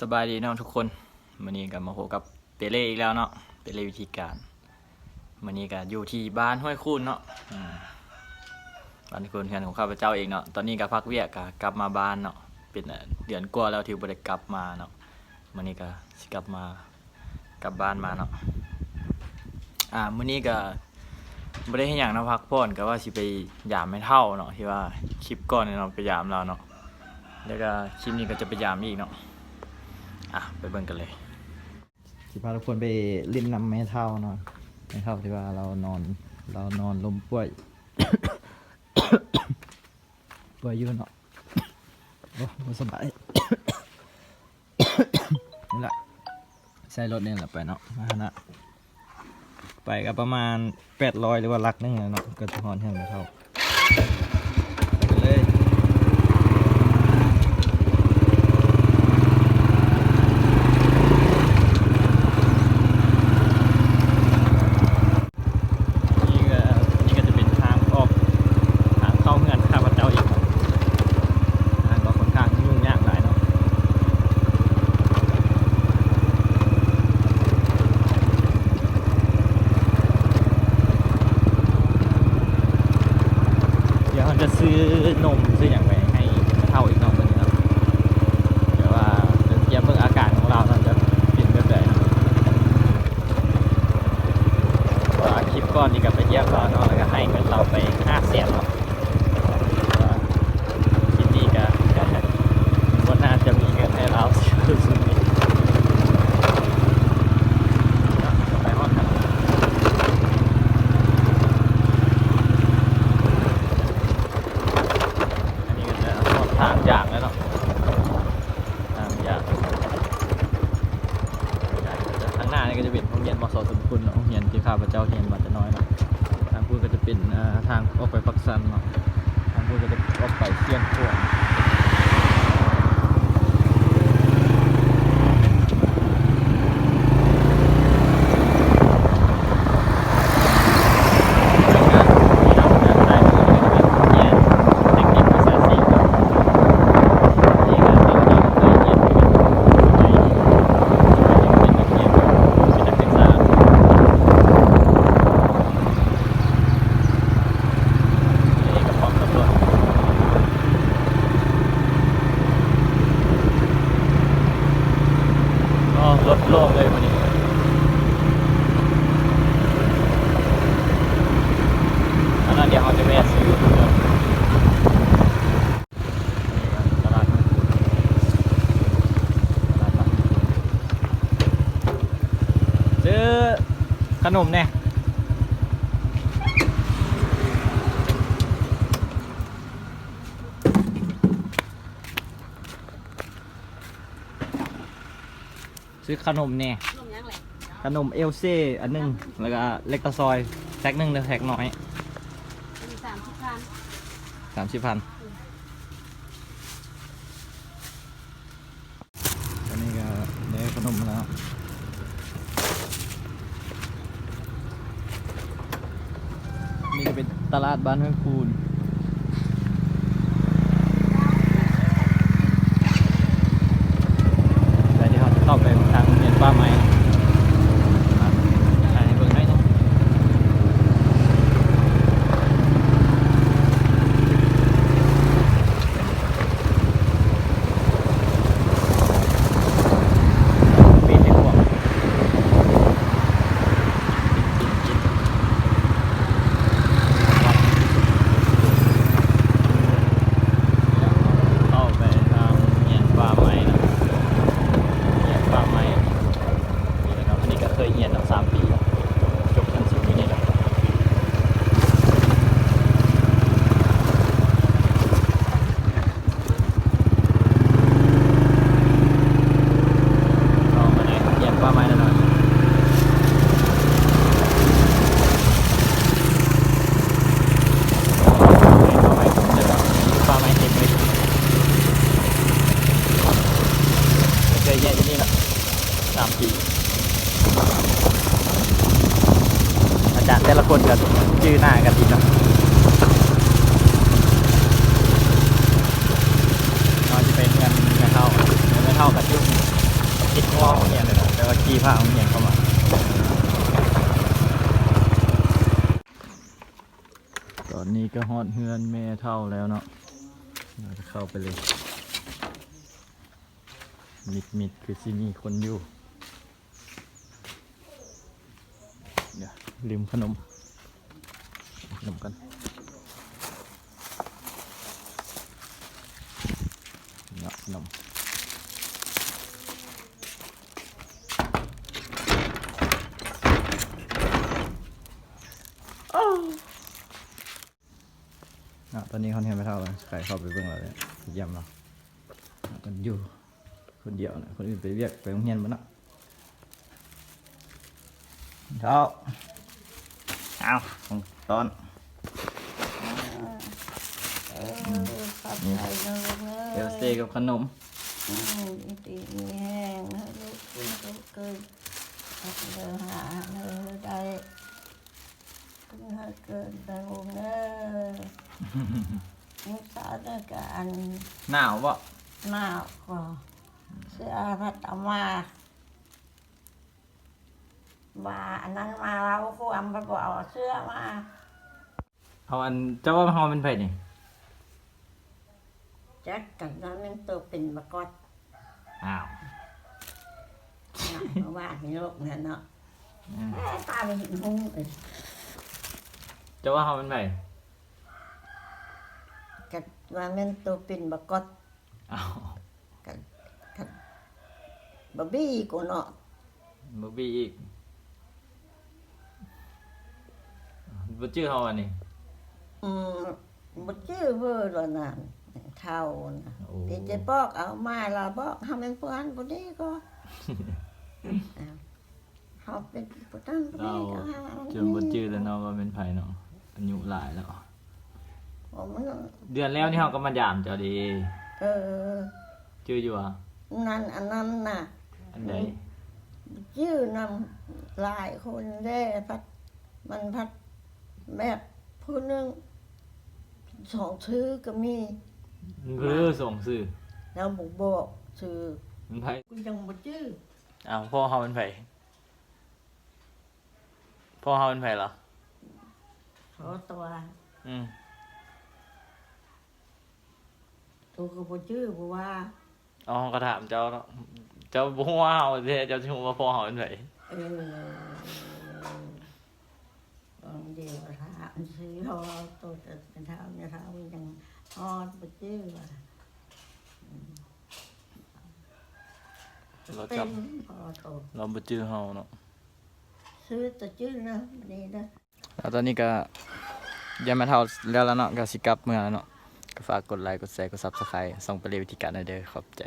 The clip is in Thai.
สบายดีเนาะทุกคนวันนี้ก็มาพบกับเปเล่อีกแล้วเนาะเปเล่วิธีการวันนี้ก็อยู่ที่บ้านห้วยคูนเนาะบ้านคูนเพื่อนของข้าพเจ้าเองเนาะตอนนี้ก็พักเวียกก็กลับมาบ้านเนาะเป็นเดือนกว่าแล้วที่บ่ได้กลับมาเนาะวันนี้ก็สิกลับมากลับบ้านมาเนาะอ่ามื้อนี้ก็บ่ได้เฮ็ดหยังนะพักผ่อนก็ว่าสิไปยามแม่เฒ่าเนาะที่ว่าคลิปก่อนเนี่ยเนาะไปยามเราเนาะแล้วก็คลิปนี้ก็จะไปยามอีกเนาะ อะไปเบิ่งกันเลยสิพาทุกคนไปลิ้นนำแม่เท่าเนอนแม่เท่าที่ว่าเรานอน เรานอนลมป่วยป่วยอยืนเนาะโอ้บ่สบายนี่แหละใช้รถเนี่ยแหละไปเนาะมานะไปก็ประมาณแปดร้อยหรือว่าลักนึงอะเนาะก็จะหอนแห้งแม่เท่าไปกันเลย นี่ก็นี่ก็จะเป็นทางออกทางเข้าเงินข้าพเจ้าเองทางก็ค่อนข้างยุ่งยากหลายเนาะเดี๋ยวเราจะซื้อ นมซื้ออย่างไรให้เท่าอีกน้องคนนี้เนาะเดี๋ยวว่าจะเยี่ยมเบิ่งอาการของเราเราจะเปลี่ยนแบบไหนเนากคลิปก่อนนี่ก็ไปเยี่ยมเราเนาะแล้วก็ให้เงินเราไปห้าแสนเนาะว่าคลิปนี้ก็ก็น่าจะมีเงินให้เราซื้อสุดนี้ไปฮอดกันอันนี้ก็จะฮอดทางอย่างแล้วเนาะทางอย่าง ทางหน้านี่ ก็จะเป็นโรงเรียนมสสมคุณเนาะโรงเรียนที่ข้าพเจ้าเรียนมาแต่น้อยเนาะทางพูดก็จะเป็นทางออกไปปักสันเนาะทางพูดก็จะออกไปเชียงขวงก็ลดโลกเลยวันนี้อันนั้นเดี๋ยวเขา จะแวะซื้อทุกคนนี่ครับตลาดนัดตลาดนัดซื้อขนมเนี่ยซื้อขนมเนี่ยนมยังแหละขนมเอลเซ่อันหนึง แล้วก็เล็กตะซอยแท็กหนึ่งเลือแท็กน้อยมีสามสิบ พันสามสิบพันอันนี้ก็ได้ขนมมาแล้ว นี่ก็เป็นตลาดบ้านห้วยคูนแต่ที่เขาเข้าไปทางโรงเรียนป้าไม้ครับถ่ายให้เบิ่งได้เนาะปีนให้กว้าง เข้าไปทางเหียนป่าไม้นะเหียนป่าไม้นี่นะครับอันนี้ก็เคยเหียนตั้งสามปีแล้วจบชั้นสิบปีนี่แหละเข้ามาในเหียนป่าไม้แล้วหน่อยป่าไม้เดี๋ยวป่าไม้เต็มเลย เคยแย่ที่นี่แหละสามปีอาจารย์แต่ละคนก็ชื่อหน้ากันดีเนาะเราจะเป็นเงินเงินเท่าเงินเท่ากับยุ่ง ฮอดเฮือนแม่เท่าแล้วเนาะเราจะเข้าไปเลย มิดมิดคือที่มีคนอยู่ เดี๋ยวลืมขนมขนมกันเนาะขนมอะ ตอนนี้เขาเห็นไม่เท่าเลยใครเข้าไปเบิ่งเราเลยเยี่ยมเนาะกันอยู่ คนเดียวนะคนอื่นไปเรียกไปโรงเรียนมาเนาะเช้าเอาของตอนเออขอบใจนะลูกเอเอ้ลยสเตกับขนมอืมดีมีแห้งนะลูกกินลูกเกินเดินหาเดินได้กินให้เกินได้ลูกเอ้ ยมุสาด้วยกันหนาวบ่หน้าก็เสื้อพัดเอามาว่าอันนั้นมาเราควรไปบอกเอาเสื้อมาเอาอันเจ้าว่าเฮาเป็นไผนี่จักกันนั้นมันตัวเป็นมากอดอ้าวนะเพราะว่าในโลกเนี่ยเนาะอืมแม่ตาไปเห็นหุ้งเลย เจ้าว่าเฮาเป็นไผ กัดว่ามันตัวเป็นมากอดอ้าวบะบี้กูเนาะบ่บีอีกบ่ชื่อเฮาอันนี้ อืมบ่ชื่อเวอร์แล้วนั่นเท่านะโอ้ ที่จะบอกเอามาละบอกทำเป็นผู้อันผู้นี้ก็อ้าวเขาเป็นผู้นั้นผู้เรานี้ก็หาอันจนบ่ชื่อแล้วเนาะว่าเป็นไผเนาะอายุหลายแล้ว ผมมันเดือนแล้วนี่เฮาก็มายามเจ้าดีเออ ชื่ออยู่อะนั่นอันนั้นน่ะอันใดชื่อนำหลายคนได้พัดมันพัดแบบผู้หนึงสองชื่อก็มีมันคือส่งสื่อแล้วบอกบอกชื่อมันไผกูยังบ่ชื่ออ้าวพ่อเฮาเป็นไผพ่อเฮาเป็นไผเหรอขอตัวอืม ตัวก็บ่ชื่อเพราะว่าอ๋อก็ถามเจ้าเนาะเจ้าบ่ฮู้ว่าเฮาเด้เจ้าสิฮู้ว่าพ่อเฮาเป็นไผเออตอนเดียวถามซื้อเขาตัวจะเป็นเท้าเนี่ยเท้ามันยังฮอดบ่ชื่อว่าเราเป็จับนพอโตเราบ่จื้อเฮาเนาะซื้อตัวชื่อนะวันนี้นะแล้วตอนนี้ก็ยามมาเท่าแล้วแล้วเนาะก็สิกลับเมื่อแล้วเนาะ ก็ฝากกดไลค์ กดแชร์ กดซับสไครต์ส่งไปเรียนวิธีการได้เด้อขอบใจ